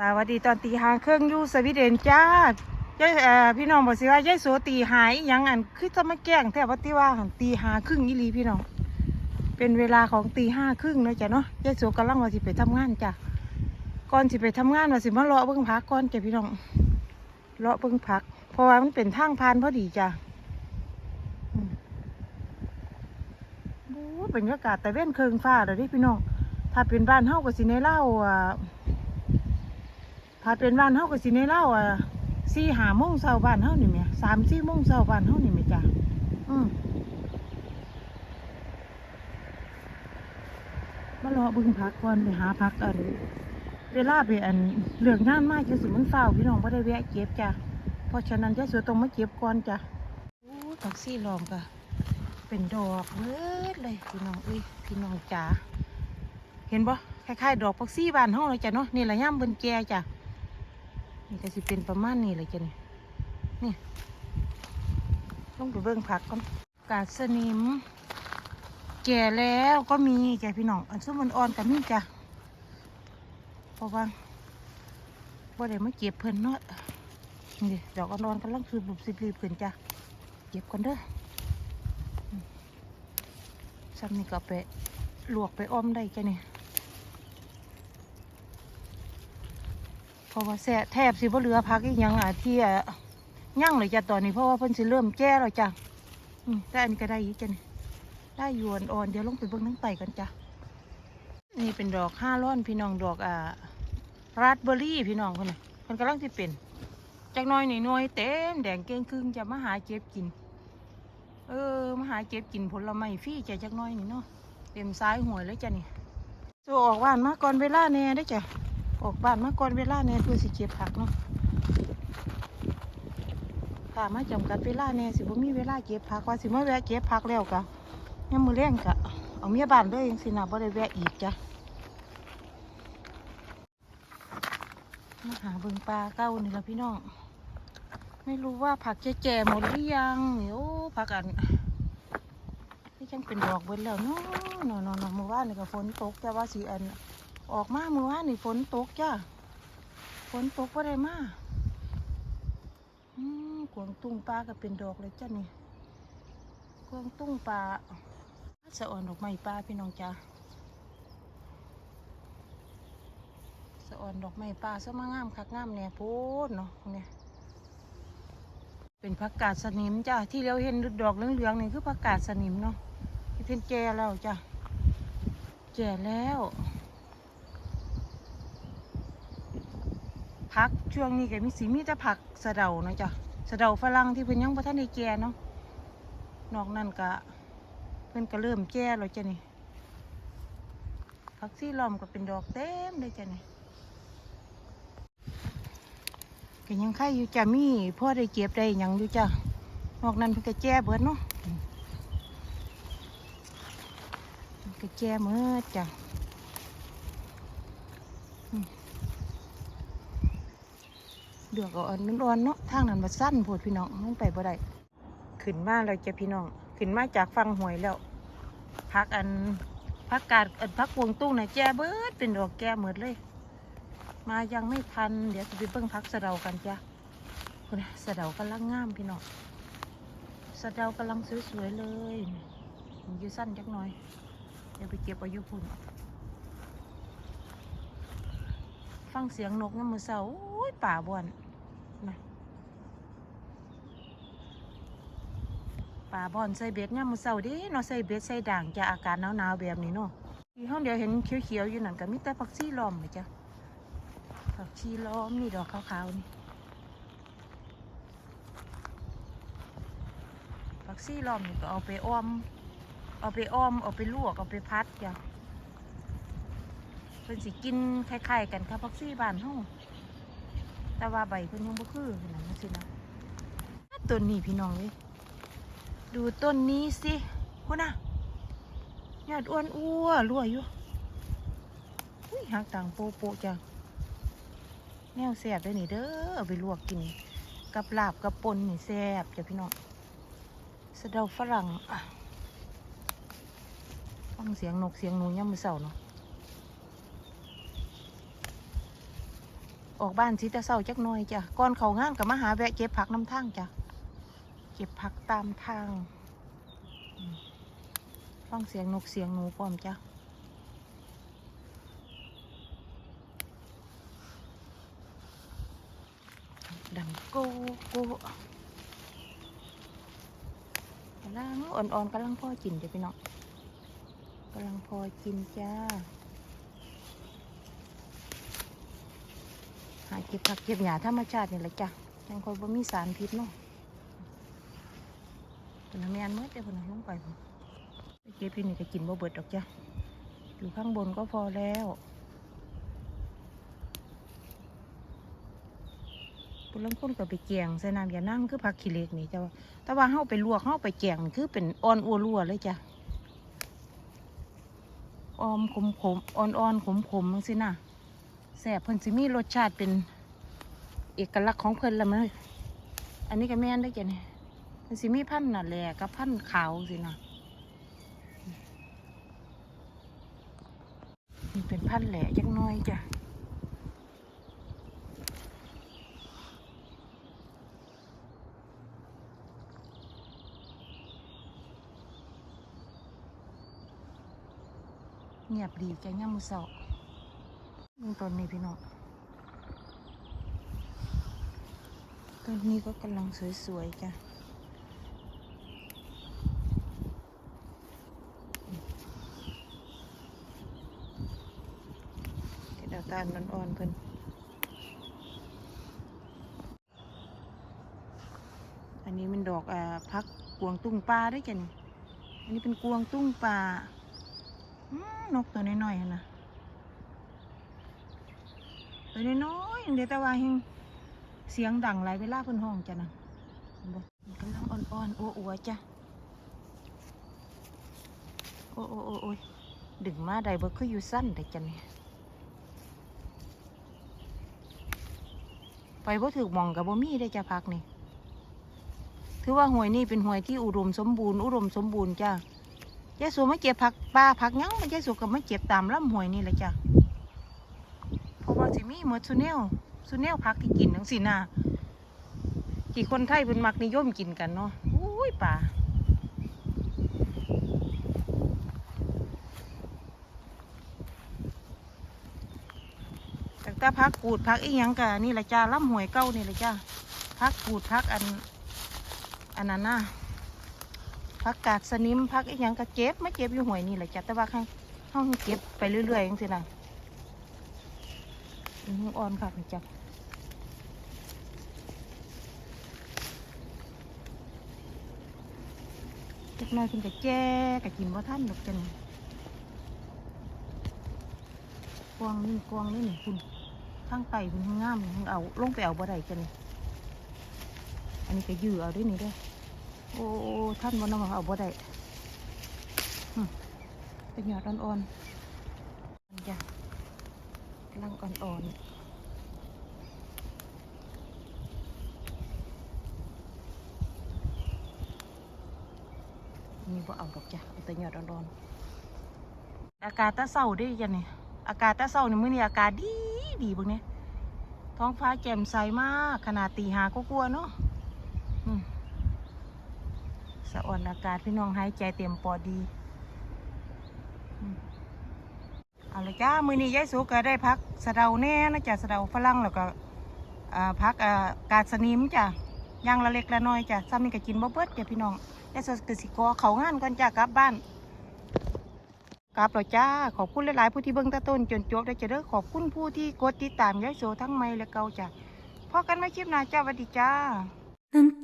สวัสดีตอนตีหาเครื่องอยู่สวีเดนจ้ายายเอ่อพี่น้องบอกสิว่ายายโสตีหายยังอันคือจะมาแกล้งแทบว่าตีว่าหันตีหาครึ่งอีลีพี่น้องเป็นเวลาของตีห้าครึ่งนะจ้ะเนาะยายโสกำลังว่าสิไปทำงานจ้ะก่อนสิไปทำงานว่าสิมาเลาะเบิ่งพักก่อนจ้ะพี่น้องเลาะเบิ่งพัก เพราะว่ามันเป็นทางผ่านพอดีจ้ะอืมโอ้บรรยากาศแต่เว้นเคืองฟ้าเลยดิพี่น้องถ้าเป็นบ้านเฮาก็สิในเล่าอะ ถ้าเป็นบ้านเฮาก็สิในเล่าอะสี่หาโมงเช้าบ้านเฮานี่แม่สามสี่โมงเช้าบ้านเฮานี่แม่จ้ะอืมมารอบึงพักก่อนไปหาพักอันเวลาไปอันเลือกงานมากจะสิมันเฝ้าวพี่น้องบ่ได้แวะเก็บจ้ะเพราะฉะนั้นจะสวยต้องมาเก็บก่อนจ้ะโอ้ผักซี่ลอมก็เป็นดอกเบิดเลยพี่น้องเอ้ยพี่น้องจ๋าเห็นบ่คล้ายๆดอกผักซี่บานเฮาเลยจ้ะเนาะนี่แหละย่ามบนแก่จ้ะ นี่ก็สิเป็นประมาณนี้เลยจ้ะนี่นี่ลงไปเบิ่งผักก่อนกาดสนิม แก่แล้วก็มีจ้ะพี่น้องอันซุ่มมันอ่อนกับมีจ้ะเพราะว่าบ่ได้มาเก็บเพิ่นเนาะนี่ดอกอ่อนๆกำลังคือบุบสิบรีบขึ้นจ้ะเก็บก่อนเด้อซ้ำนี่ก็ไปลวกไปอ้อมได้จ้ะนี่ เพราะว่าแสแทบสิบ่เหลือพักอีกยังอะที่อะย่างเลยจ้ะตอนนี้เพราะว่าเพิ่นสิเริ่มแก่แล้วจ้ะอืมแต่อันนี้ก็ได้อีกจ้ะนี่ได้ยวนอ่อนเดี๋ยวลงไปเบิ่งทั้งไตกันจ้ะนี่เป็นดอกห้าร้อนพี่น้องดอกอ่าราสเบอร์รี่พี่น้องคนน่ะเพิ่นกำลังสิเป็นจักน้อยหนี่หน่วยเต็มแดงเก้งครึ่งจะมาหาเก็บกิน เออมาหาเก็บกินผลไม้ฟรีจ้ะจักน้อยนี่เนาะเต็มซ้ายหวยเลยจ้ะนี่โซออกว่านมาก่อนเวลาแน่ได้จ้ะ ออกบ้านมาก่อนเวลาเนี่ยคือสิเก็บผักเนาะถ้ามาจำกัดเวลาเนี่ยสิบ่มีเวลาเก็บผักว่าสิมาแวะเก็บผักแล้วกะยังมือแรงกะเอาเมียบ้านเลยจังสินะบ่ได้แวะอีกจ้ะมาหาเบิงปลาเก้านี่ละพี่น้องไม่รู้ว่าผักแจ่ๆหมดหรือยังนี่โอ้ผักอันนี่จังเป็นดอกเบิดแล้วเนาะนาะเนาะเนเมื่อวานนี่ก็ฝนตกแต่ว่าสิอัน ออกมาเมื่อวานนี่ฝนตกจ้าฝนตกว่าได้มาอืมกวางตุ้งปลาก็เป็นดอกเลยจ้านี่กวางตุ้งปลาสะอ่อนดอกไม้ปลาพี่น้องจ้าสะอ่อนดอกไม้ปลาซะมางามคักงามเนี่ยโพดเนาะเนี่ยเป็นผักกาดสนิมจ้าที่เราเห็นดอกเหลืองๆนี่คือผักกาดสนิมเนาะที่เพิ่นแก่แล้วจ้าแก่แล้ว พักช่วงนี้ก็มีสีมีแต่ผักสะเดาเนาะจ้ะสะเดาฝรั่งที่เพิ่นยังบ่ทันได้แก่เนาะนอกนั้นก็เพิ่นก็เริ่มแก่แล้วจ้ะนี่ผักซี่ล้อมก็เป็นดอกเต็มเลยจ้ะนี่ก็ยังไข่อยู่จ้ะมีพ่อได้เก็บได้ยังอยู่จ้ะนอกนั้นเพิ่นก็แก่เบิดเนาะก็แก่เบิดจ้ะ เดือกเอาอันร้อนๆเนาะทางนั้นมาสั้นโพดพี่น้องมันไปบ่ได้ขึ้นมาแล้วจ้ะพี่น้องขึ้นมาจากฟังหวยแล้วพักอันพักกาดอันพักวงตุ้งนะแจ้เบิดเป็นดอกแก้หมดเลย มายังไม่ทัน เดี๋ยวจะไปเบิ่งพักสะเดากันจ้ะคุณสะเดากำลังงามพี่น้องสะเดากำลังสวยๆเลยอยู่สั้นจักหน่อยเดี๋ยวไปเก็บอายุพุ่นฟังเสียงนกน้ำมือเสาป่าบ่อน นะป่าบอนใส่เบ็ดเนี่ยมมือเสาดิเนาะใส่เบ็ดใส่ด่างจะอากาศหนาวๆแบบนี้เนาะที่ห้องเดียวเห็นเขียวๆอยู่นั่นก็มีแต่ผักชีล้อมไหมจ้ะผักชีล้อมนี่ดอกขาวๆนี่ผักชีล้อมนี่ก็เอาไปอ้อม เอาไปอ้อมเอาไปลวกเอาไปพัดจ้ะเพิ่นสิกินคล้ายๆกันกับพักซี่บ้านเฮา แต่ว่าใบเพิ่นยังบ่คือขนาดนั้นสินะต้นนี้พี่น้องเว้ยดูต้นนี้สิพุ่นน่ะยอดอ้วนอ้วรั่วอยู่อุ้ยหักต่างโปโปะจ้ะแนวแซ่บเลยนี่เด้อเอาไปลวกกิน กับลาบกับปนนี่แซ่บจ้ะพี่น้องสะเดาฝรั่งฟังเสียงนกเสียงหนูย่ำมือเสาเนาะ ออกบ้านสิแต่เศร้าจักหน่อยจ้ะก่อนเขางานกับมาหาแวะเก็บผักน้ำทางจ้ะเก็บผักตามทางฟังเสียงนกเสียงหนูพร้อมจ้ะดังโกโกกำลังอ่อนๆกำลังพอกินจ้ะพี่น้องกำลังพอกินจ้าาเก็บผักเก็บหญ้าธรรมชาตินี่แหละจ้ะจังคอยบ่มีสารพิษเนาะนน้ำยานเมื่อเดี๋ยวเพนเอาลงไปเก็บอยู่นี่ก็กินบ่เบิดดอกจ้ะอยู่ข้างบนก็พอแล้วปุ่นลังคนก็ไปแกงใส่น้ำอย่านั่งคือผักขี้เหล็กนี่จ้ะแต่ว่าเฮาไปลวกเฮาไปแกงคือเป็นอ่อนอัวรัวเลยจ้ะออมขมขมๆอ่อนขมขมๆจังซี่นะ แซ่บเพิ่นสิมีรสชาติเป็นเอกลักษณ์ของเพิ่นละมั้ยอันนี้ก็แม่นได้อจ้ะเนี่ยเพิ่นสิมีพันธุ์น่ะแหละกับพันธุ์ขาวสินะนี่เป็นพันธุ์แหละจักหน้อยจ้ะเงียบดีจ้ะย่ามมือเสามึง ต้นนี้พี่น้องต้นนี้ก็กำลังสวยๆจ้ะเดี๋ยวตาลอ่อนๆเพิ่นอันนี้มันดอกอ่าพักกวางตุ้งปลาได้จ้ะนี่อันนี้เป็นกวางตุ้งปลานกตัวน้อยๆนะ ตัวน้อยๆอย่างเดียวแต่ว่าเฮงเสียงดังหลายเวลาเพิ่นห้องจ้ะนะมันกำลังอ่อนๆอ้วๆจ้ะโอ้โอ้โอ้โอ้ยดึงมาได้บ่คืออยู่สั้นแต่จ้ะนี่ไปบ่ถึกหมองกับบ่มีได้จ้ะพักนี่ถือว่าหวยนี่เป็นหวยที่อุดมสมบูรณ์อุดมสมบูรณ์จ้ะยายสูมาเก็บผักปลาผักยังมันยายสูก็มาเก็บตามลำห้วยนี่แหละจ้ะ สิมีหมดซูเนลซูเนลพักที่กินทั้งสินาที่คนไทยเป็นมักนิยมกินกันเนาะอุ้ยป่าแต่ถ้าพักกูดพักอีหยังกะนี่แหละจ้าล่ำหวยเก้านี่แหละจ้าพักกูดพักอันอันนั้นนะพักกาดสนิมพักอีหยังกะเก็บไม่เก็บอยู่หวยนี่แหละจ้าแต่ว่าข้างห้องเก็บไปเรื่อยๆจังสิล่ะ อืมอ่อนค่ะพี่จับเล็กน้อยคุณกะแจ้กะกินว่าท่านดอกจันกวางนี่กวางนี่หนี่คุณข้างไตคุณงามคุณเอาลงไปเอาบ่ได้จันอันนี้ก็ยื้อเอาด้วยนี่ด้วยโอ้ท่านบ่น้องเอาบ่ได้เป็นหยอดอ่อนๆอันจ้ะกำ ลังอ่อนๆมีบ่เอาดอกจ้ะเอาแต่ยอดอ่อนๆอากาศตะเศร้าเด้จ้ะนี่อากาศตะเศร้านี่มื้อนี้อากาศดีดีเบิ่งเนี่ยท้องฟ้าแจ่มใสมากขนาดตีหาก็กลัวเนาะสะอ่อนอากาศพี่น้องหายใจเต็มปอดดีอ เอาละจ้า มือนี้ยายสุก็ได้พักสะเดาแน่นะจ้ะสะเดาฝรั่งแล้วก็พักกาดสนิมจ้ะย่างละเล็กละน้อยจ้ะซ้ำนี่ก็กินบ่เบิดจ้ะพี่น้องยายสดกสิกรเขางานก่อนจ้ากลับบ้านกลับแล้วจ้า ขอบคุณหลายๆผู้ที่เบิ่งตะต้นจนจบได้จะเด้อขอบคุณผู้ที่กดติดตามยายโสทั้งไม่และเกาจ้ะพอกันไม่คลิปหน้าจ้าสวัสดีจ้า